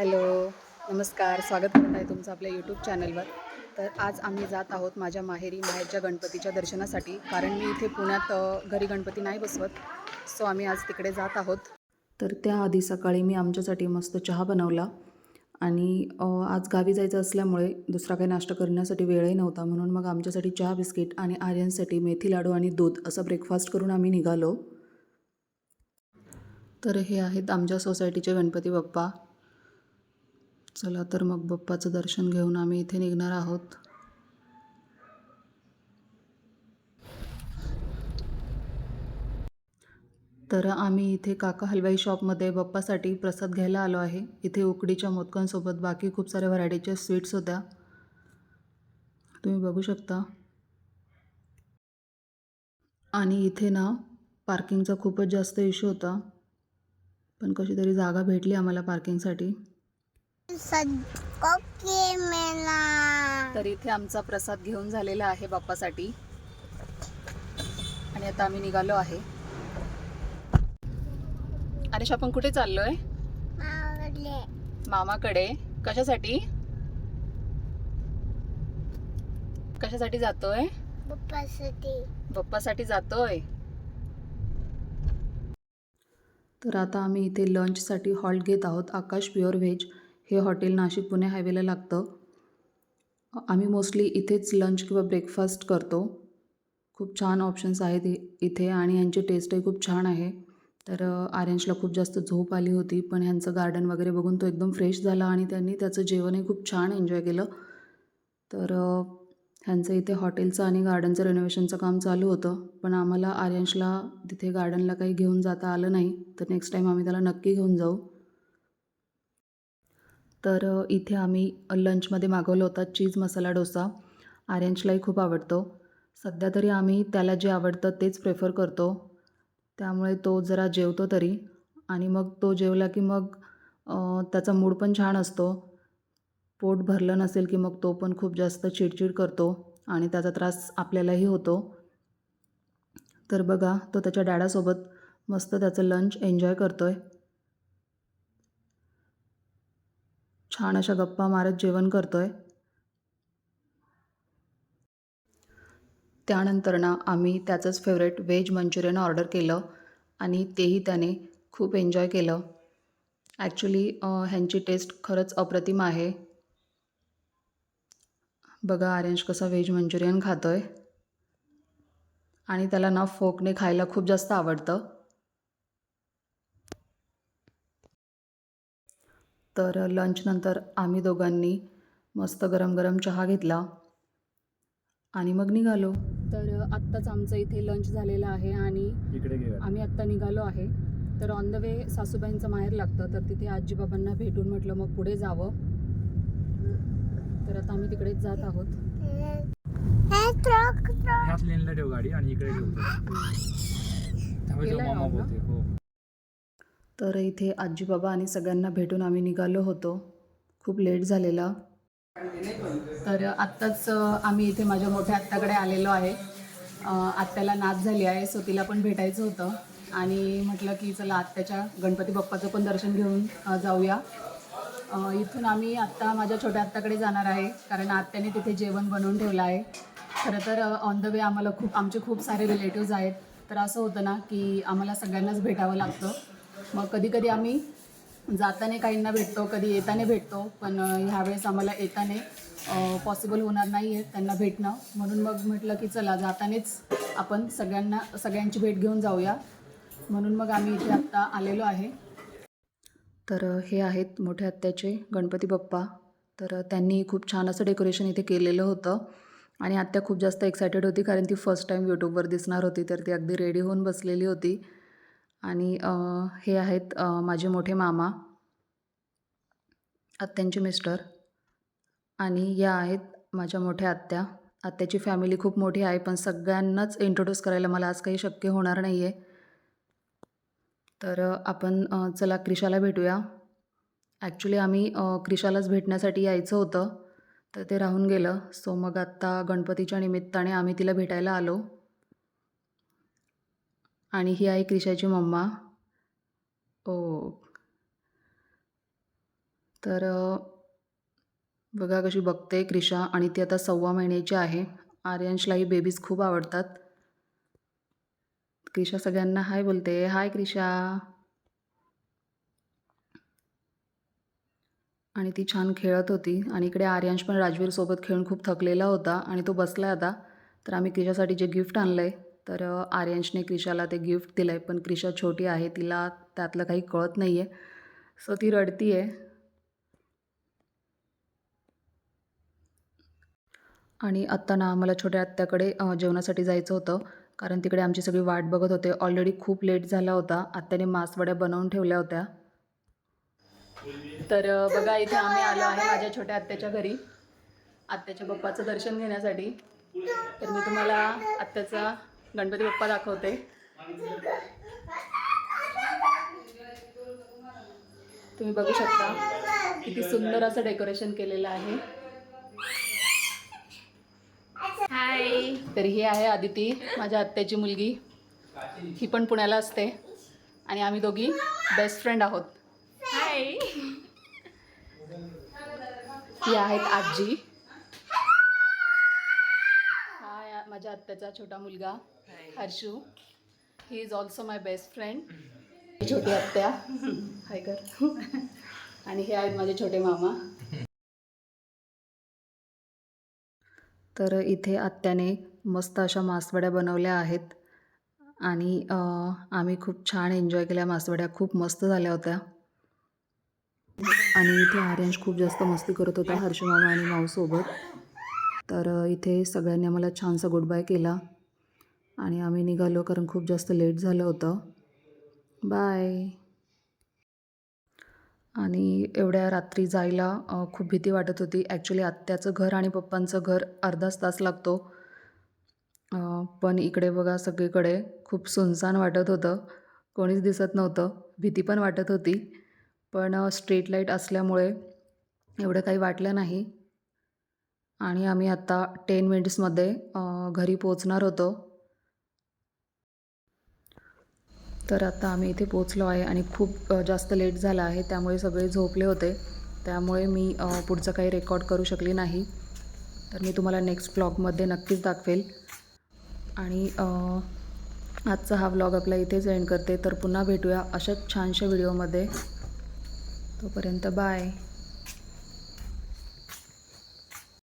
Hello नमस्कार. स्वागत करत आहे तुमचं आपल्या यूट्यूब चॅनलवर तर आज आम्ही जात आहोत माझ्या माहेरी माहेरच्या गणपतीच्या दर्शनासाठी. कारण मी इथे पुण्यात घरी गणपती नाही बसवत. सो आम्ही आज तिकडे जात आहोत. तर त्याआधी सकाळी मी आमच्यासाठी मस्त चहा बनवला. आणि आज गावी जायचं असल्यामुळे दुसरा काही नाश्ता करण्यासाठी वेळही नव्हता. म्हणून मग आमच्यासाठी चहा बिस्किट आणि आर्यनसाठी मेथी लाडू आणि दूध असं ब्रेकफास्ट करून आम्ही निघालो. तर हे आहेत आमच्या सोसायटीचे गणपती बाप्पा. चला तर मग बाप्पाचं दर्शन घेऊन आम्ही इथे निघणार आहोत. तर आम्ही इथे काका हलवाई शॉपमध्ये बाप्पासाठी प्रसाद घ्यायला आलो आहे. इथे उकडीच्या मोदकांसोबत बाकी खूप साऱ्या व्हरायटीच्या स्वीट्स होत्या. तुम्ही बघू शकता. आणि इथे ना पार्किंगचा खूपच जास्त इश्यू होता. पण कशी तरी जागा भेटली आम्हाला पार्किंगसाठी तर इथे आमचा प्रसाद घेऊन झालेला आहे बाप्पासाठी. आणि आता आम्ही निघालो आहे. आणि आपण कुठे चाललोय? मामाकडे. कशासाठी? कशासाठी जातोय? बाप्पासाठी. जातोय. तर आता आम्ही इथे लंचसाठी हॉल्ट घेत आहोत. आकाश प्युअर व्हेज हे हॉटेल नाशिक पुणे हायवेला लागतं. आम्ही मोस्टली इथेच लंच किंवा ब्रेकफास्ट करतो. खूप छान ऑप्शन्स आहेत इथे आणि यांची टेस्टही खूप छान आहे. तर अ, आर्यंशला खूप जास्त झोप आली होती पण ह्यांचं गार्डन वगैरे बघून तो एकदम फ्रेश झाला आणि त्यांनी त्याचं जेवणही खूप छान एन्जॉय केलं. तर ह्यांचं इथे हॉटेलचं आणि गार्डनचं रेनोव्हेशनचं काम चालू होतं पण आम्हाला आर्यंशला तिथे गार्डनला काही घेऊन जाता आलं नाही. तर नेक्स्ट टाईम आम्ही त्याला नक्की घेऊन जाऊ. तर इथे आम्ही लंचमध्ये मागवलं होता चीज मसाला डोसा. आर्यंशलाही खूप आवडतो. सध्या तरी आम्ही त्याला जे आवडतं तेच प्रेफर करतो. त्यामुळे तो जरा जेवतो तरी. आणि मग तो जेवला की मग त्याचा मूड पण छान असतो. पोट भरलं नसेल की मग तो पण खूप जास्त चिडचिड करतो आणि त्याचा त्रास आपल्यालाही होतो. तर बघा तो त्याच्या डॅडासोबत मस्त त्याचं लंच एन्जॉय करतो आहे छान अशा गप्पा मारत जेवण करतो आहे त्यानंतर ना आम्ही त्याचंच फेवरेट व्हेज मंचुरियन ऑर्डर केलं आणि तेही त्याने खूप एन्जॉय केलं. ॲक्च्युली ह्यांची टेस्ट खरंच अप्रतिम आहे. बघा आर्यंश कसा व्हेज मंचुरियन खातो आहे आणि त्याला ना फोकने खायला खूप जास्त आवडतं. तर लंचनंतर आम्ही दोघांनी मस्त गरम गरम चहा घेतला. आणि मग निघालो. तर आत्ताच आमचं इथे लंच झालेलं आहे आणि आम्ही आत्ता निघालो आहे. तर ऑन द वे सासूबाईंचं माहेर लागतं. तर तिथे आजीबाबांना भेटून म्हटलं मग पुढे जावं. तर आता आम्ही तिकडेच जात आहोत. हे गाडी आणि इकडे ठेव त्यामुळे तो गेलाय मामा मामा? बोलते हो तर इथे आजीबाबा आणि सगळ्यांना भेटून आम्ही निघालो होतो. खूप लेट झालेला. तर आत्ताच आम्ही इथे माझ्या मोठ्या आत्ताकडे आलेलो आहे. आत्याला नाच झाली आहे सो तिला पण भेटायचं होतं. आणि म्हटलं की चला आत्याच्या गणपती बाप्पाचं पण दर्शन घेऊन जाऊया. इथून आम्ही आत्ता माझ्या छोट्या आत्ताकडे जाणार आहे कारण आत्याने तिथे जेवण बनवून ठेवलं आहे. खरं तर ऑन द वे आम्हाला खूप आमचे खूप सारे रिलेटिव्ज आहेत. तर असं होतं ना की आम्हाला सगळ्यांनाच भेटावं लागतं. मग कधी कधी आम्ही जाताना काहींना भेटतो कधी येताना भेटतो पण ह्यावेळेस आम्हाला येताना पॉसिबल होणार नाही आहे त्यांना भेटणं. म्हणून मग म्हटलं की चला जातानेच आपण सगळ्यांना सगळ्यांची भेट घेऊन जाऊया. म्हणून मग आम्ही इथे आत्ता आलेलो आहे. तर हे आहेत मोठ्या आत्याचे गणपती बाप्पा. तर त्यांनी खूप छान असं डेकोरेशन इथे केलेलं होतं. आणि आत्या खूप जास्त एक्सायटेड होती कारण ती फर्स्ट टाईम यूट्यूबवर दिसणार होती तर ती अगदी रेडी होऊन बसलेली होती. आणि हे आहेत माझे मोठे मामा आत्यांचे मिस्टर आणि या आहेत माझ्या मोठ्या आत्या. आत्याची फॅमिली खूप मोठी आहे पण सगळ्यांनाच इंट्रोड्यूस करायला मला आज काही शक्य होणार नाही आहे तर आपण चला क्रिशाला भेटूया. ॲक्च्युली आम्ही क्रिशालाच भेटण्यासाठी यायचं होतं तर ते राहून गेलं. सो मग आत्ता गणपतीच्या निमित्ताने आम्ही तिला भेटायला आलो. आणि ही आहे क्रिशाची मम्मा. ओ. तर बघा कशी बघते क्रिशा आणि ती आता सव्वा महिन्याची आहे. आर्यांशलाही बेबीज खूप आवडतात. क्रिशा सगळ्यांना हाय बोलते. हाय क्रिशा. आणि ती छान खेळत होती आणि इकडे आर्यांश पण राजवीरसोबत खेळून खूप थकलेला होता आणि तो बसला आता. तर आम्ही क्रिशासाठी जे गिफ्ट आणलं आहे तर अ, आर्यांशने क्रिशाला ते गिफ्ट दिलं आहे पण क्रिशा छोटी आहे तिला त्यातलं काही कळत नाही आहे सो ती रडती आहे आणि आत्ता ना आम्हाला छोट्या आत्याकडे जेवणासाठी जायचं होतं कारण तिकडे आमची सगळी वाट बघत होते. ऑलरेडी खूप लेट झाला होता. आत्याने मासवड्या बनवून ठेवल्या होत्या. तर बघा इथे आम्ही आलो आहे माझ्या छोट्या आत्याच्या घरी. आत्याच्या बाप्पाचं दर्शन घेण्यासाठी. तर मी तुम्हाला आत्याचा गणपती बाप्पा दाखवते. तुम्ही बघू शकता किती सुंदर असं डेकोरेशन केलेलं आहे. हाय. तर ही आहे आदिती माझ्या आत्याची मुलगी. ही पण पुण्याला असते. आणि आम्ही दोघी बेस्ट फ्रेंड आहोत. हाय. ही आहेत आजी हा माझ्या आत्याचा छोटा मुलगा Harshu. He is also my best friend छोटी आत्या. हाय कर आणि हे आहेत माझे छोटे मामा. तर इथे आत्याने मस्त अशा मासवड्या बनवल्या आहेत. आणि आम्ही खूप छान एन्जॉय केल्या. मासवड्या खूप मस्त झाल्या होत्या. आणि इथे आर्यांश खूप जास्त मस्ती करत होता हर्ष मामा आणि माऊसोबत तर इथे सगळ्यांनी आम्हाला छानसा गुड बाय केला आणि आम्ही निघालो कारण खूप जास्त लेट झालं होतं. बाय आणि एवढ्या रात्री जायला खूप भीती वाटत होती. ॲक्च्युली आत्याचं घर आणि पप्पांचं घर अर्धाच तास लागतो. पण इकडे बघा सगळीकडे खूप सुनसान वाटत होतं. कोणीच दिसत नव्हतं. भीती पण वाटत होती. पण स्ट्रीट लाइट असल्यामुळे एवढं काही वाटलं नाही. आणि आम्ही आत्ता टेन मिनिट्समध्ये घरी पोचणार होतो. तर आता आम्ही इथे पोचलो आहे आणि खूप जास्त लेट झाला आहे त्यामुळे सगळे झोपले होते. त्यामुळे मी पुढचं काही रेकॉर्ड करू शकली नाही. तर मी तुम्हाला नेक्स्ट ब्लॉगमध्ये नक्कीच दाखवेल. आणि आजचा हा व्लॉग आपला इथेच एंड करते. तर पुन्हा भेटूया अशाच छानशा व्हिडिओमध्ये तोपर्यंत बाय